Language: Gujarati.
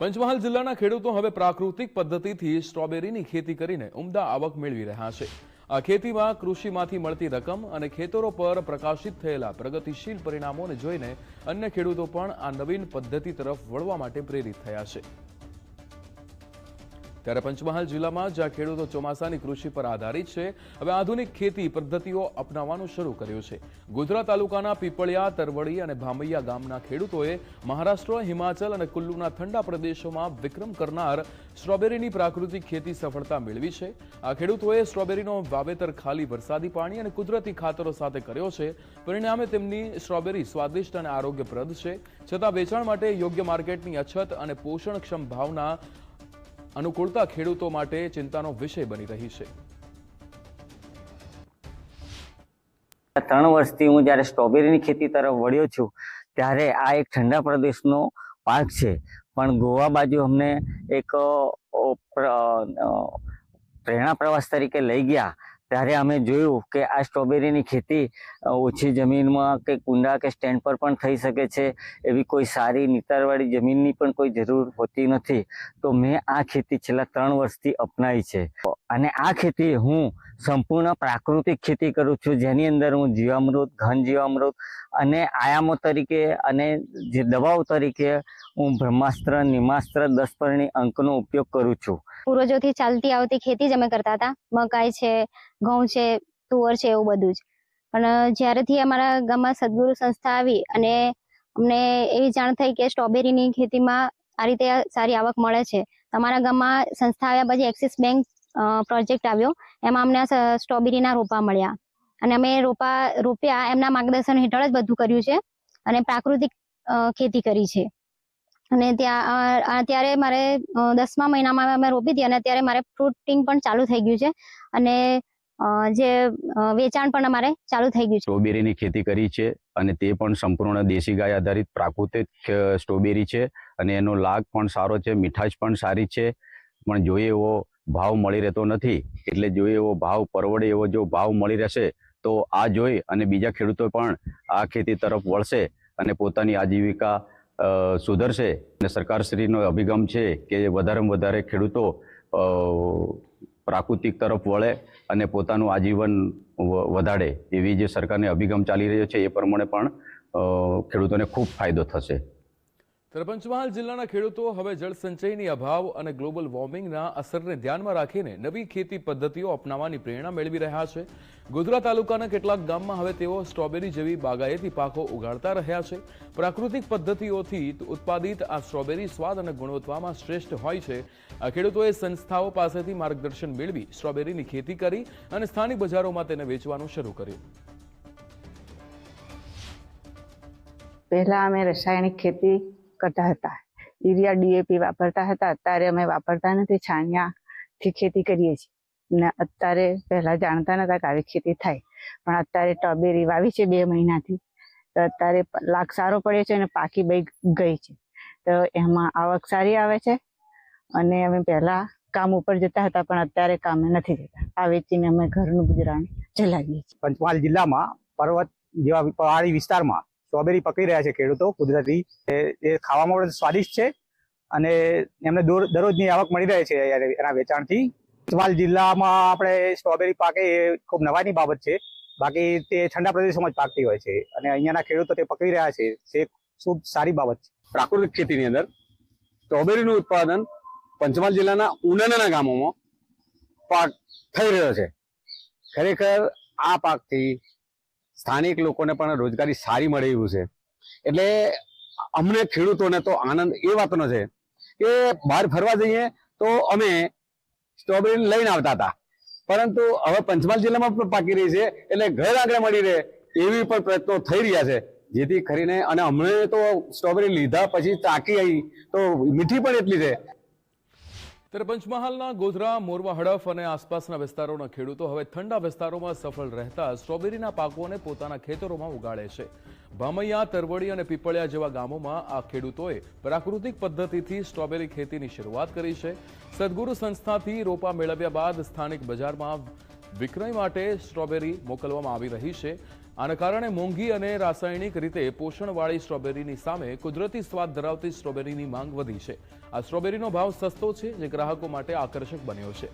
પંચમહાલ જિલ્લાના ખેડૂતો હવે પ્રાકૃતિક પદ્ધતિથી સ્ટ્રોબેરીની ખેતી કરીને ઉમદા આવક મેળવી રહ્યા છે. આ ખેતીમાં કૃષિમાંથી મળતી રકમ અને ખેતરો પર પ્રકાશિત થયેલા પ્રગતિશીલ પરિણામોને જોઈને અન્ય ખેડૂતો પણ આ નવીન પદ્ધતિ તરફ વળવા માટે પ્રેરિત થયા છે. ત્યારે પંચમહાલ જિલ્લામાં જ્યાં ખેડૂતો ચોમાસાની કૃષિ પર આધારિત છે, હવે આધુનિક ખેતી પદ્ધતિઓ અપનાવવાનું શરૂ કર્યું છે. ગોધરા તાલુકાના પીપળિયા તરવડી અને ભામૈયા ગામના ખેડૂતોએ મહારાષ્ટ્ર, હિમાચલ અને કુલ્લુના ઠંડા પ્રદેશોમાં વિક્રમ કરનાર સ્ટ્રોબેરીની પ્રાકૃતિક ખેતી સફળતા મેળવી છે. આ ખેડૂતોએ સ્ટ્રોબેરીનો વાવેતર ખાલી વરસાદી પાણી અને કુદરતી ખાતરો સાથે કર્યો છે. પરિણામે તેમની સ્ટ્રોબેરી સ્વાદિષ્ટ અને આરોગ્યપ્રદ છે. છતાં વેચાણ માટે યોગ્ય માર્કેટની અછત અને પોષણક્ષમ ભાવના અનુકૂળતા ખેડૂતો માટે ચિંતાનો વિષય બની રહી છે. ત્રણ વર્ષથી હું જ્યારે સ્ટ્રોબેરીની ખેતી તરફ વળ્યો છું, ત્યારે આ એક ઠંડા પ્રદેશનો પાક છે. પણ ગોવા બાજુ અમને એક પ્રેરણા પ્રવાસ તરીકે લઈ ગયા. ત્યારે અમે જોયું કે આ સ્ટ્રોબેરીની ખેતી ઓછી જમીનમાં કે કુંડા કે સ્ટેન્ડ પર પણ થઈ શકે છે, એવી કોઈ સારી નિતારવાળી જમીનની પણ કોઈ જરૂર હોતી નથી. તો મેં આ ખેતી છેલ્લા ત્રણ વર્ષથી અપનાવી છે. અને આ ખેતી હું સંપૂર્ણ પ્રાકૃતિક ખેતી કરું છું. જેની અંદર હું જીવામૃત, ઘન જીવામૃત અને આયામો તરીકે અને જે દવાઓ તરીકે હું બ્રહ્માસ્ત્ર, નિમાસ્ત્ર, દસપર્ણી અંકનો ઉપયોગ કરું છું. પૂર્વજોથી ચાલતી આવતી ખેતી જ અમે કરતા હતા. મકાઈ છે, ઘઉં છે, તુવર છે એવું બધું જ. પણ જ્યારેથી અમારા ગામમાં સદગુરુ સંસ્થા આવી અને અમને એવી જાણ થઈ કે સ્ટ્રોબેરીની ખેતીમાં આ રીતે સારી આવક મળે છે તમારા ગામમાં સંસ્થા આવ્યા પછી એક્સિસ બેંક પ્રોજેક્ટ આવ્યો. એમાં અમને સ્ટ્રોબેરીના રોપા મળ્યા. અને અમે રોપા રોપ્યા એમના માર્ગદર્શન હેઠળ જ બધું કર્યું છે. અને પ્રાકૃતિક ખેતી કરી છે. અને ત્યાં અ, અ, ત્યારે મારે દસમા મહિનામાં અમે રોપી હતી અને અત્યારે મારે ફ્રૂટિંગ પણ ચાલુ થઈ ગયું છે. અને જે વેચાણ પણ અમારે ચાલુ થઈ ગયું છે. સ્ટ્રોબેરીની ખેતી કરી છે અને તે પણ સંપૂર્ણ દેશી ગાય આધારિત પ્રાકૃતિક સ્ટ્રોબેરી છે. અને એનો લાગ પણ સારો છે મીઠાશ પણ સારી છે. પણ જોઈએ એવો ભાવ મળી રહેતો નથી, એટલે જોઈએ એવો ભાવ પરવડે, એવો જો ભાવ મળી રહેશે, તો આ જોઈ અને બીજા ખેડૂતો પણ આ ખેતી તરફ વળશે અને પોતાની આજીવિકા સુધરશે. અને સરકારશ્રીનો અભિગમ છે કે વધારેમાં વધારે ખેડૂતો પ્રાકૃતિક તરફ વળે અને પોતાનું આજીવન વધારે. એવી જે સરકારને અભિગમ ચાલી રહ્યો છે એ પ્રમાણે પણ ખેડૂતોને ખૂબ ફાયદો થશે. ત્યારે જિલ્લાના ખેડૂતો હવે જળ સંચયની અભાવ અને ગ્લોબલ વોર્મિંગના અસરને ધ્યાનમાં રાખીને નવી ખેતી પદ્ધતિઓ અપનાવવાની પ્રેરણા મેળવી રહ્યા છે. ગોધરા તાલુકાના કેટલાક ગામમાં હવે તેઓ સ્ટ્રોબેરી જેવી બાગાયતી પાકો ઉગાડતા રહ્યા છે. પ્રાકૃતિક પદ્ધતિઓથી ઉત્પાદિત આ સ્ટ્રોબેરી સ્વાદ અને ગુણવત્તામાં શ્રેષ્ઠ હોય છે. આ ખેડૂતોએ સંસ્થાઓ પાસેથી માર્ગદર્શન મેળવી સ્ટ્રોબેરીની ખેતી કરી અને સ્થાનિક બજારોમાં તેને વેચવાનું શરૂ કર્યું. પહેલા અમે રાસાયણિક ખેતી કરતા હતા. યુરિયા ડીએપી વાપરતા હતા. અત્યારે અમે વાપરતા નથી. છાણિયાથી ખેતી કરીએ છીએ. ને અત્યારે પહેલા જાણતા નતા કે આવી ખેતી થાય. પણ અત્યારે ટબેરી વાવી છે બે મહિનાથી. તો અત્યારે લાખ સારો પડ્યો છે અને પાકી બઈ ગઈ છે. તો એમાં આવક સારી આવે છે. અને અમે પહેલા કામ ઉપર જતા હતા, પણ અત્યારે કામે નથી જતા. આ વેચીને અમે ઘરનું ગુજરાન ચલાવીએ છીએ. પંચમહાલ જિલ્લામાં પર્વત જેવા પહાડી વિસ્તારમાં સ્ટ્રોબેરી પકડી રહ્યા છે ખેડૂતો કુદરતી. એ ખાવામાં પણ સ્વાદિષ્ટ છે અને એમને દરરોજની આવક મળી રહે છે એના વેચાણથી. પંચમહાલ જિલ્લામાં આપણે સ્ટ્રોબેરી પાકે એ ખૂબ નવાની બાબત છે. બાકી તે ઠંડા પ્રદેશોમાં જ પાકતી હોય છે અને અહીંયાના ખેડૂતો તે પકડી રહ્યા છે. તે ખૂબ સારી બાબત છે. પ્રાકૃતિક ખેતીની અંદર સ્ટ્રોબેરીનું ઉત્પાદન પંચમહાલ જિલ્લાના ઉનાના ગામોમાં પાક થઈ રહ્યો છે. ખરેખર આ પાકથી સ્થાનિક લોકોને પણ રોજગારી સારી મળે એવું છે. એટલે અમને ખેડૂતોને તો આનંદ એ વાતનો છે કે બહાર ફરવા જઈએ તો અમે સ્ટ્રોબેરી લઈને આવતા હતા. પરંતુ હવે પંચમહાલ જિલ્લામાં પણ પાકી રહી છે એટલે ઘર આગળ મળી રહે એવી પણ પ્રયત્નો થઈ રહ્યા છે. જેથી કરીને અને હમણાં તો સ્ટ્રોબેરી લીધા પછી ચાકી આવી તો મીઠી પણ એટલી છે. ત્યારે પંચમહાલના ગોધરા, મોરવા, હડફ અને આસપાસના વિસ્તારોના ખેડૂતો હવે ઠંડા વિસ્તારોમાં સફળ રહેતા સ્ટ્રોબેરીના પાકોને પોતાના ખેતરોમાં ઉગાડે છે. ભામૈયા, તરવડી અને પીપળિયા જેવા ગામોમાં આ ખેડૂતોએ પ્રાકૃતિક પદ્ધતિથી સ્ટ્રોબેરી ખેતીની શરૂઆત કરી છે. સદગુરુ સંસ્થાથી રોપા મેળવ્યા બાદ સ્થાનિક બજારમાં વિક્રય માટે સ્ટ્રોબેરી મોકલવામાં આવી રહી છે. આના કારણે મોંઘી અને રાસાયણિક રીતે પોષણવાળી સ્ટ્રોબેરીની સામે કુદરતી સ્વાદ ધરાવતી સ્ટ્રોબેરીની માંગ વધી છે. આ સ્ટ્રોબેરીનો ભાવ સસ્તો છે, જે ગ્રાહકો માટે આકર્ષક બન્યો છે.